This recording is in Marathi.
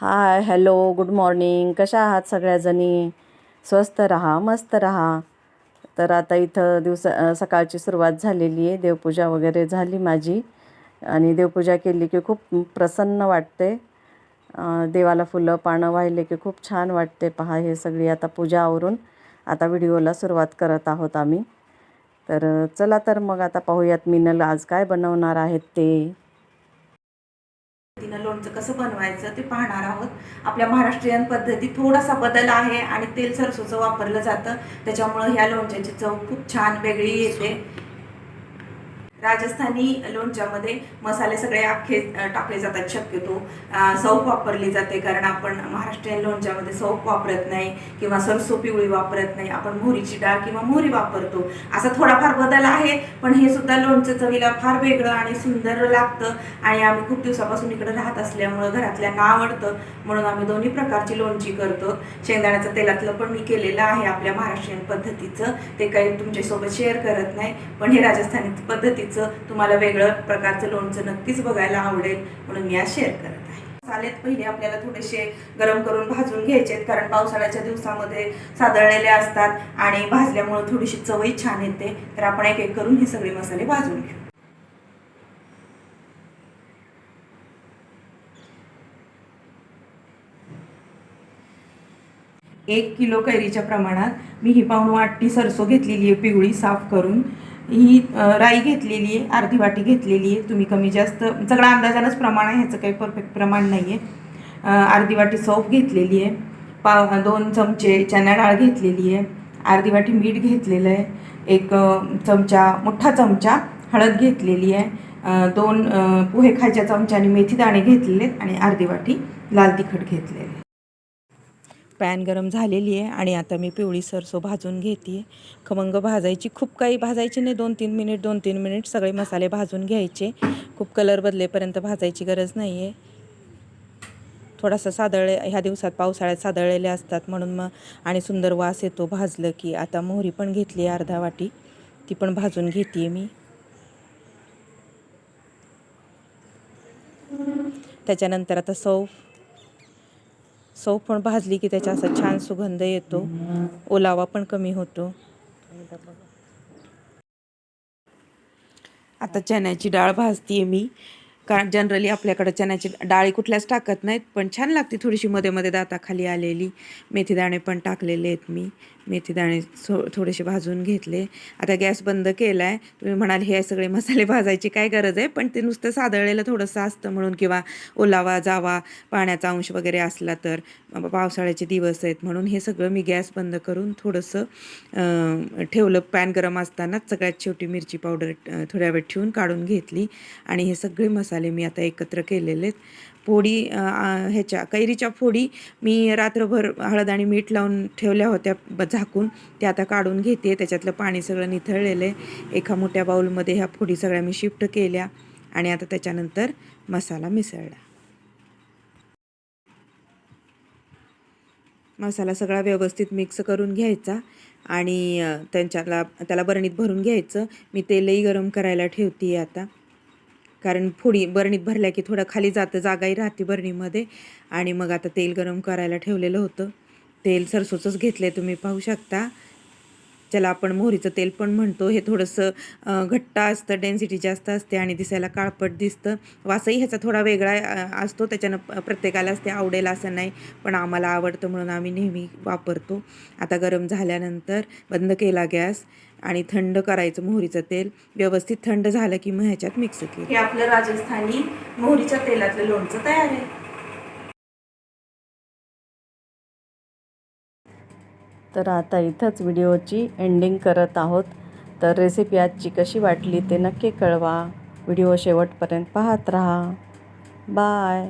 हाय हॅलो गुड मॉर्निंग कशा आहात सगळ्याजणी? स्वस्त रहा मस्त रहा. तर आता इथं दिवस सकाळची सुरुवात झालेली आहे. देवपूजा वगैरे झाली माझी. आणि देवपूजा केली की खूप प्रसन्न वाटते. देवाला फुलं पानं वाहिले की खूप छान वाटते. पहा हे सगळी आता पूजा आवरून आता व्हिडिओला सुरुवात करत आहोत आम्ही. तर चला तर मग आता पाहूयात मिनल आज काय बनवणार आहेत ते. पद्धतीनं लोणचं कसं बनवायचं ते पाहणार आहोत. आपल्या महाराष्ट्रीयन पद्धती थोडासा बदल आहे आणि तेल सरसोचं वापरलं जातं. त्याच्यामुळं ह्या लोणच्याची चव खूप छान वेगळी येते. राजस्थानी लोणच्यामध्ये मसाले सगळे अख्खे टाकले जातात शक्यतो. सौफ वापरली जाते कारण आपण महाराष्ट्रीयन लोणच्यामध्ये सौफ वापरत नाही किंवा सरसो पिवळी वापरत नाही. आपण मोहरीची डाळ किंवा मोहरी वापरतो. असा थोडाफार बदल आहे पण हे सुद्धा लोणचं चवीला फार वेगळं आणि सुंदर लागतं आणि आम्ही खूप दिवसापासून इकडे राहत असल्यामुळं घरातल्यांना आवडतं म्हणून आम्ही दोन्ही प्रकारची लोणची करतो. शेंगदाण्याचं तेलातलं पण मी केलेलं आहे आपल्या महाराष्ट्रीयन पद्धतीचं. ते काही तुमच्यासोबत शेअर करत नाही पण हे राजस्थानी पद्धतीचं तुम्हाला वेगळं प्रकारचं लोणचं नक्कीच बघायला आवडेल म्हणून मी आज शेअर करत आहे. मसालेत पहिले आपल्याला थोडेसे गरम करून भाजून घ्यायचे आहेत कारण पावसाळ्याच्या दिवसामध्ये सादळलेले असतात आणि भाजल्यामुळे थोडीशी चवही छान येते. तर आपण एक एक करून हे सगळे मसाले भाजून घेऊ. एक किलो कैरीच्या प्रमाणात मी ही पाऊण वाटी सरसो घेतलेली आहे पिवळी साफ करून. ही राई घेतलेली आहे अर्धी वाटी घेतलेली आहे. तुम्ही कमी जास्त सगळं अंदाजानंच प्रमाण आहे ह्याचं काही परफेक्ट प्रमाण नाही आहे अर्धी वाटी सौफ घेतलेली आहे. पा दोन चमचे चण्या डाळ घेतलेली आहे. अर्धी वाटी मीठ घेतलेलं आहे. एक चमचा मोठा चमचा हळद घेतलेली आहे. दोन पोहे खायच्या चमच्याने मेथी दाणे घेतलेले आहेत आणि अर्धी वाटी लाल तिखट घेतलेले आहे. पॅन गरम झालेली आहे आणि आता मी पिवळी सरसो भाजून घेते आहे खमंग भाजायची खूप काही भाजायची नाही. दोन तीन मिनिट दोन तीन मिनिट सगळे मसाले भाजून घ्यायचे. खूप कलर बदलेपर्यंत भाजायची गरज नाही आहे थोडासा सादळे ह्या दिवसात पावसाळ्यात सादळलेले असतात म्हणून मग आणि सुंदर वास येतो भाजलं की. आता मोहरी पण घेतली आहे अर्धा वाटी. ती पण भाजून घेते मी. त्याच्यानंतर आता सौफ. सौ पण भाजली की त्याचा असा छान सुगंध येतो. ओलावा पण कमी होतो. आता चण्याची डाळ भाजतीये मी. कारण जनरली आपल्याकडे चण्याची डाळी कुठल्याच टाकत नाहीत पण छान लागते थोडीशी मध्ये मध्ये दाताखाली आलेली. मेथीदाणे पण टाकलेले आहेत मी. मेथीदाणे थो थोडेसे भाजून घेतले. आता गॅस बंद केला आहे तुम्ही म्हणाल हे सगळे मसाले भाजायची काय गरज आहे? पण ते नुसतं सादळलेलं थोडंसं असतं म्हणून किंवा ओलावा जावा पाण्याचा अंश वगैरे असला तर. पावसाळ्याचे दिवस आहेत म्हणून हे सगळं मी गॅस बंद करून थोडंसं ठेवलं. पॅन गरम असतानाच सगळ्यात शेवटी मिरची पावडर थोड्या वेळ ठेवून काढून घेतली. आणि हे सगळे मसाले मी आता एकत्र केलेले फोडी ह्याच्या कैरीच्या फोडी मी रात्रभर हळद आणि मीठ लावून ठेवल्या होत्या ब झाकून. ते आता काढून घेते. त्याच्यातलं पाणी सगळं निथळलेलं आहे. एका मोठ्या बाऊलमध्ये ह्या फोडी सगळ्या मी शिफ्ट केल्या आणि आता त्याच्यानंतर मसाला मिसळला. मसाला सगळा व्यवस्थित मिक्स करून घ्यायचा आणि त्यांच्याला त्याला बरणीत भरून घ्यायचं. मी तेलही गरम करायला ठेवते आता. कारण फोडी बरणीत भरल्या की थोडं खाली जातं जागाही राहते बरणीमध्ये. आणि मग आता तेल गरम करायला ठेवलेलं होतं. तेल सरसोचंच घेतलं आहे तुम्ही पाहू शकता. ज्याला आपण मोहरीचं तेल पण म्हणतो हे थोडंसं घट्ट असतं डेन्सिटी जास्त असते आणि दिसायला काळपट दिसतं. वासही ह्याचा थोडा वेगळा असतो त्याच्यानं प्रत्येकालाच ते आवडेल असं नाही पण आम्हाला आवडतं म्हणून आम्ही नेहमी वापरतो. आता गरम झाल्यानंतर बंद केला गॅस आणि थंड करायचं मोहरीचं तेल. व्यवस्थित थंड झालं की मग ह्याच्यात मिक्स केलं. हे आपलं राजस्थानी मोहरीच्या तेलातलं लोणचं तयार आहे. तर आता इथंच व्हिडिओची एंडिंग करत आहोत. तर रेसिपी आजची कशी वाटली ते नक्की कळवा. व्हिडिओ शेवटपर्यंत पाहत राहा. बाय